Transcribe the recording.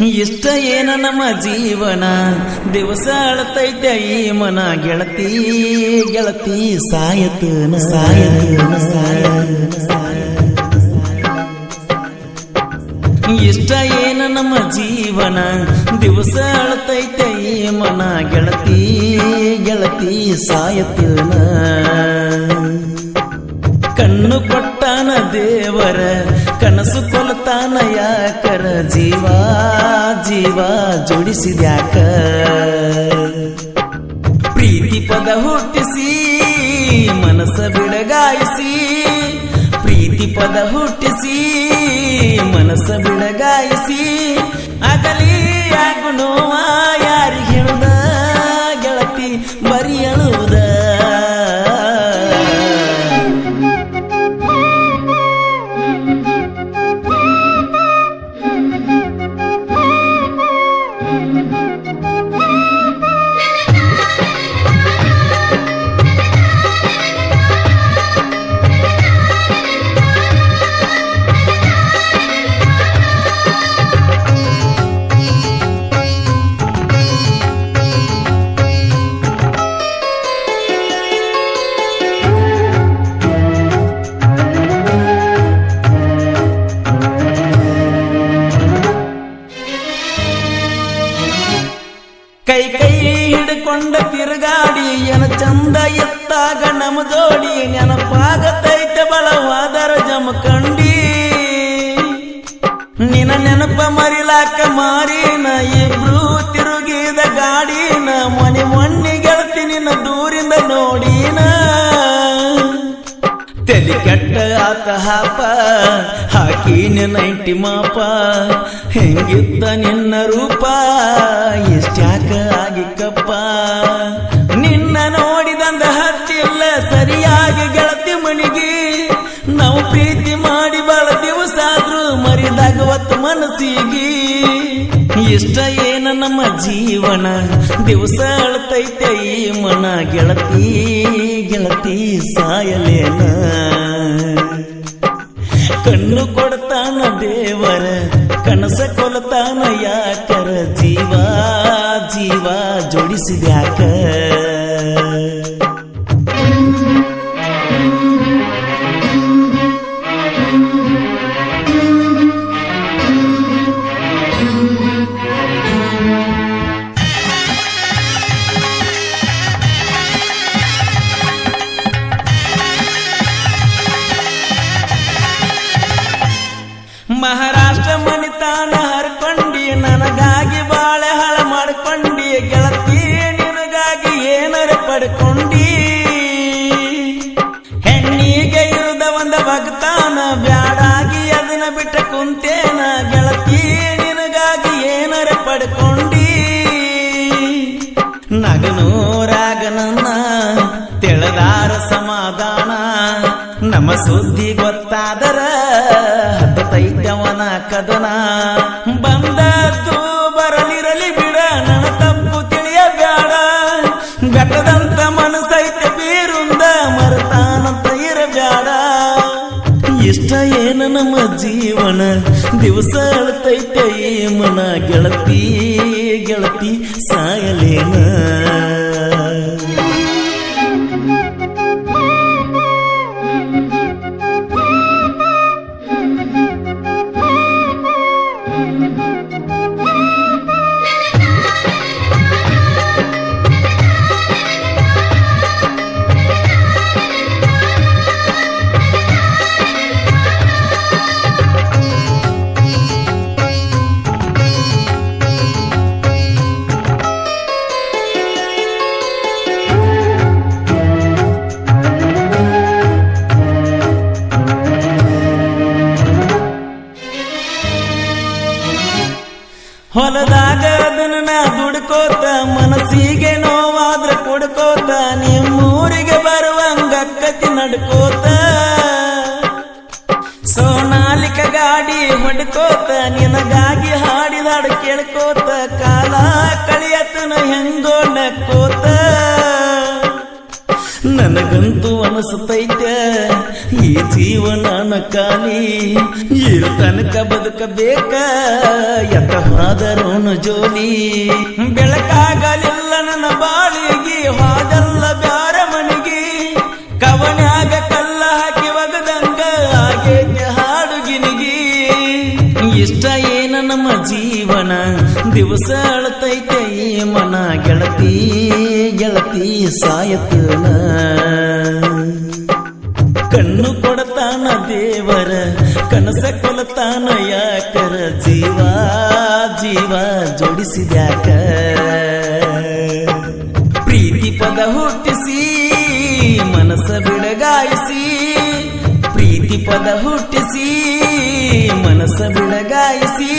ಇಷ್ಟ ಏನ ನಮ್ಮ ಜೀವನ? ದಿವಸ ಅಳತೈತೆ ಈ ಮನ. ಗೆಳತಿ ಗೆಳತಿ, ಸಾಯತನ. ಸಾಯತನ ಸಾಯ ಇಷ್ಟ ಏನ ನಮ್ಮ ಜೀವನ? ದಿವಸ ಅಳತೈತೆ ಈ ಮನ. ಗೆಳತಿ ಗೆಳತಿ, ಸಾಯತನ. ಕಣ್ಣು ಕೊಟ್ಟಾನ ದೇವರ, ಕನಸು ಕೊಲ್ತಾನ ಯಾಕರ ಜೀವ ಜೀವ ಜೋಡಿಸಿದ್ಯಾಕ? ಪ್ರೀತಿ ಪದ ಹುಟ್ಟಿಸಿ ಮನಸ್ಸ ಬಿಡಗಾಯಿಸಿ ಪ್ರೀತಿ ಪದ ಹುಟ್ಟಿಸಿ ಮನಸ್ಸ ಬಿಡಗಾಯಿಸಿ ಹಿಡ್ಕೊಂಡ ತಿರುಗಾಡಿ ಎನ ಚಂದ ಎತ್ತಾಗ ನಮ ಜೋಡಿ, ನೆನಪಾಗತೈತೆ ಜಮ ಕಂಡಿ. ನಿನ ನೆನಪ ಮರಿಲಾಕ ಮಾರಿನ, ಇಬ್ರು ತಿರುಗಿದ ಗಾಡಿನ, ಮನೆ ಮೊನ್ನೆ ಗೆಳತಿ ನಿನ್ನ ದೂರಿಂದ ನೋಡಿನ. ತೆಲಿ ಕೆಟ್ಟ ಆತ ಹಾಪ, ಹಾಕಿ ನೈಂಟಿ ಮಾಪ ಹೆಂಗಿದ್ದ ನಿನ್ನ ರೂಪ. ಮರಿದಾಗವತ್ತು ಮನಸ್ಸಿಗೆ ಇಷ್ಟ ಏನ ನಮ್ಮ ಜೀವನ? ದಿವಸ ಅಳ್ತೈತೆ ಈ ಮನ. ಗೆಳತಿ ಗೆಳತಿ ಸಾಯಲೇನ? ಕಣ್ಣು ಕೊಡ್ತಾನ ದೇವರ, ಕನಸ ಕೊಲತಾನ ಯಾಕರ? ಜೀವ ಜೀವ ಜೋಡಿಸಿದ್ಯಾಕ? ಮಹಾರಾಷ್ಟ್ರ ಮನಿತಾನ ಹರ್ಕೊಂಡಿ, ನನಗಾಗಿ ಬಾಳೆ ಹಳ ಮಾಡ್ಕೊಂಡಿ, ಗೆಳತಿ ನಿನಗಾಗಿ ಏನರ ಪಡ್ಕೊಂಡಿ. ಹೆಣ್ಣಿಗೆ ಇರುದ ಒಂದ ಭಕ್ತಾನ, ಬ್ಯಾಡಾಗಿ ಅದನ್ನ ಬಿಟ್ಟ ಕುಂತೇನ, ಗೆಳತಿ ನಿನಗಾಗಿ ಏನರ ಪಡ್ಕೊಂಡಿ. ನಗನೂರಾಗನನ್ನ ತೆಳದಾರ ಸಮಾಧಾನ, ನಮ್ಮ ಸುದ್ದಿ ಗೊತ್ತಾದರ ಹತ್ತೈತವನ ಕದನ. ಬಂದದ್ದು ಬರಲಿರಲಿ ಬಿಡ, ನನ್ನ ತಪ್ಪು ತಿಳಿಯಬೇಡ ಬೆಟ್ಟದಂತ ಮನಸ್ಸೈತೆ ಬೀರುಂದ ಮರತಾನಂತ ಇರಬೇಡ ಇಷ್ಟ ಏನ ನಮ್ಮ ಜೀವನ, ದಿವಸ ಅಳ್ತೈತೆ ಮನ ಗೆಳತಿ ಗೆಳತಿ ಸಾಯಲೇನ. ಹೊಲದಾಗ ಅದನ್ನ ದುಡ್ಕೋತ, ಮನಸ್ಸಿಗೆ ನೋವಾದ್ರ ಕೊಡ್ಕೋತ, ನಿಮ್ಮೂರಿಗೆ ಬರುವಂಗ ಕತಿ ನಡ್ಕೋತ. ಸೋನಾಲಿಕ ಗಾಡಿ ಹೊಡ್ಕೋತ, ನಿನಗಾಗಿ ಹಾಡಿದ ಹಾಡು ಕೇಳ್ಕೋತ, ಕಾಲ ಕಳಿಯತನ ಹೆಂಗೋ ನಕ್ಕೋತ ನನಗಂತೂ ಅನಿಸ್ತೈತೆ ಈ ಜೀವನ ಕಾಲಿ ಇರು ತನಕ ಬದುಕಬೇಕ? ಎತ್ತ ಹಾದರೋನು ಜೋಲಿ. ಬೆಳಕಾಗಲಿಲ್ಲ ನನ್ನ ಬಾಳಿಗೆ, ಹಾದಲ್ಲ ಬ್ಯಾರ ಮನಿಗೆ. ಕವನ್ಯಾಗ ಕಲ್ಲ ಹಾಕಿ ಒಗದಂಗ ಹಾಗೆ ಹಾಡುಗಿನಿಗಿ ಇಷ್ಟ ಏನ ನಮ್ಮ ಜೀವನ? ದಿವಸ ಅಳತೈತೆ ಮನ. ಗೆಳತಿ ಗೆಳತಿ ಸಾಯತನ ಕಣ್ಣು ಕೊಡತಾನ ದೇವರ, ಕನಸ ಕೊಲತಾನ ಯಾಕರ, ಜೀವ ಜೀವ ಜೋಡಿಸಿದ್ಯಾಕ? ಪ್ರೀತಿ ಪದ ಹುಟ್ಟಿಸಿ ಮನಸ್ಸ ಬಿಡಗಾಯಿಸಿ, ಪ್ರೀತಿ ಪದ ಹುಟ್ಟಿಸಿ ಮನಸ್ಸ ಬಿಡಗಾಯಿಸಿ